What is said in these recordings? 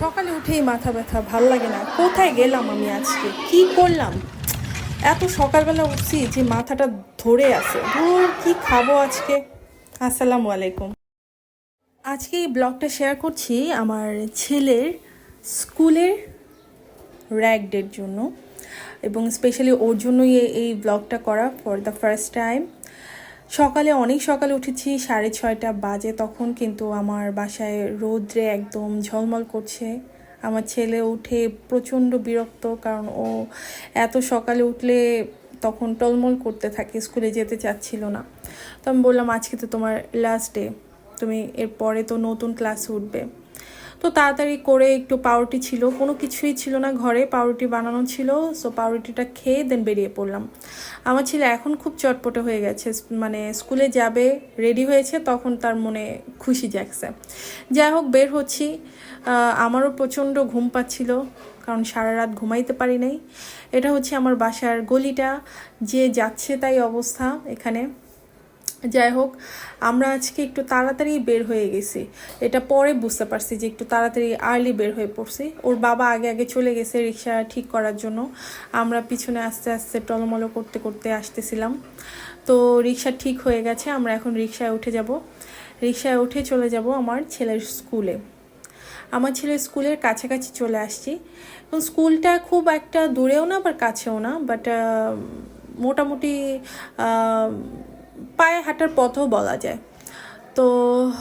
সকালে উঠেই মাথা ব্যথা, ভালো লাগে না। কোথায় গেলাম আমি আজকে? কি করলাম? এত সকালবেলা উঠছি যে মাথাটা ধরে আছে। ধর, কি খাব আজকে? আসসালামু আলাইকুম। আজকে এই ব্লগটা শেয়ার করছি আমার ছেলের স্কুলের র্যাক ডের জন্য এবং স্পেশালি ওর জন্যই এই ব্লগটা করা ফর দ্য ফার্স্ট টাইম সকালে, অনেক সকালে উঠেছি, সাড়ে ছয়টা বাজে তখন কিন্তু আমার বাসায় রোদ্রে একদম ঝলমল করছে। আমার ছেলে উঠে প্রচণ্ড বিরক্ত কারণ ও এত সকালে উঠলে তখন টলমল করতে থাকে, স্কুলে যেতে চাচ্ছিল না। তো আমি বললাম, আজকে তো তোমার লাস্ট ডে তুমি এরপরে তো নতুন ক্লাস উঠবে। তো তাড়াতাড়ি করে একটু পাউরুটি ছিল। কোনো কিছুই ছিল না ঘরে, পাউরুটি বানানো ছিল। সো পাউরুটিটা খেয়ে দেন বেরিয়ে পড়লাম। আমার ছেলে এখন খুব চটপটে হয়ে গেছে। মানে স্কুলে যাবে রেডি হয়েছে, তখন তার মনে খুশি জাগছে। যাই হোক, বের হচ্ছি। আমারও প্রচণ্ড ঘুম পাচ্ছিল, কারণ সারা রাত ঘুমাইতে পারি নাই। এটা হচ্ছে আমার বাসার গলিটা। যে যাচ্ছে তাই অবস্থা এখানে। যাই হোক আমরা আজকে একটু তাড়াতাড়ি বের হয়ে গেছি। এটা পরে বুঝতে পারছি যে একটু তাড়াতাড়ি আর্লি বের হয়ে পড়ছি। ওর বাবা আগে আগে চলে গেছে রিক্সা ঠিক করার জন্য। আমরা পিছনে আস্তে আস্তে টলমলো করতে করতে আসতেছিলাম। তো রিক্সা ঠিক হয়ে গেছে, আমরা এখন রিক্সায় উঠে যাব। রিক্সায় উঠে চলে যাব আমার ছেলের স্কুলে। আমার ছেলের স্কুলের কাছাকাছি চলে আসছি। এবং স্কুলটা খুব একটা দূরেও না, আবার কাছেও না বাট মোটামুটি পায়ে হাঁটার পথও বলা যায়। তো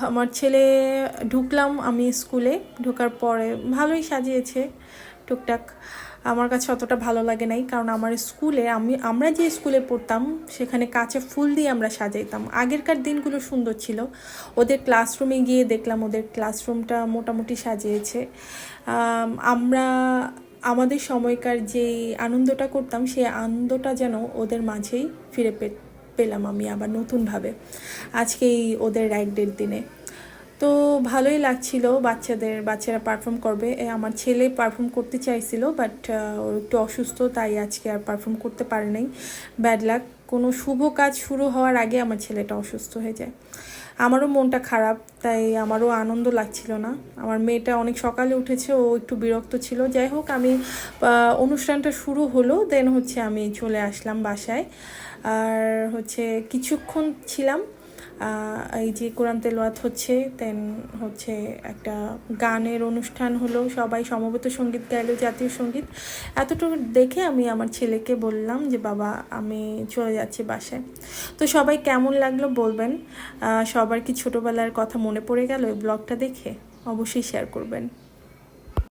আমার ছেলে ঢুকলাম আমি স্কুলে, ঢোকার পরে ভালোই সাজিয়েছে টুকটাক। আমার কাছে অতটা ভালো লাগে নাই, কারণ আমার স্কুলে আমি, আমরা যে স্কুলে পড়তাম, সেখানে কাছে ফুল দিয়ে আমরা সাজাইতাম। আগেরকার দিনগুলো সুন্দর ছিল। ওদের ক্লাসরুমে গিয়ে দেখলাম ওদের ক্লাসরুমটা মোটামুটি সাজিয়েছে। আমরা, আমাদের সময়কার যে আনন্দটা করতাম, সেই আনন্দটা যেন ওদের মাঝেই ফিরে পে পেলাম আমি আবার নতুনভাবে আজকে এই ওদের রাইডের ডের দিনে। তো ভালোই লাগছিল বাচ্চাদের, বাচ্চারা পারফর্ম করবে। আমার ছেলে পারফর্ম করতে চাইছিল বাট ও একটু অসুস্থ, তাই আজকে আর পারফর্ম করতে পারে নাই। ব্যাড লাক কোনো শুভ কাজ শুরু হওয়ার আগে আমার ছেলেটা অসুস্থ হয়ে যায়। আমারও মনটা খারাপ, তাই আমারও আনন্দ লাগছিল না। আমার মেয়েটা অনেক সকালে উঠেছে, ও একটু বিরক্ত ছিল। যাই হোক, আমি অনুষ্ঠানটা শুরু হলো দেন হচ্ছে আমি চলে আসলাম বাসায়। আর হচ্ছে কিছুক্ষণ ছিলাম এই যে কোরআন তেলোয়াত হচ্ছে দেন হচ্ছে একটা গানের অনুষ্ঠান হলো, সবাই সমবেত সংগীত গাইলো, জাতীয় সংগীত। এতটুকু দেখে আমি আমার ছেলেকে বললাম যে, বাবা, আমি চলে যাচ্ছি বাসায়। তো সবাই কেমন লাগল বলবেন। সবার কি ছোটোবেলার কথা মনে পড়ে গেল? এই ব্লগটা দেখে অবশ্যই শেয়ার করবেন।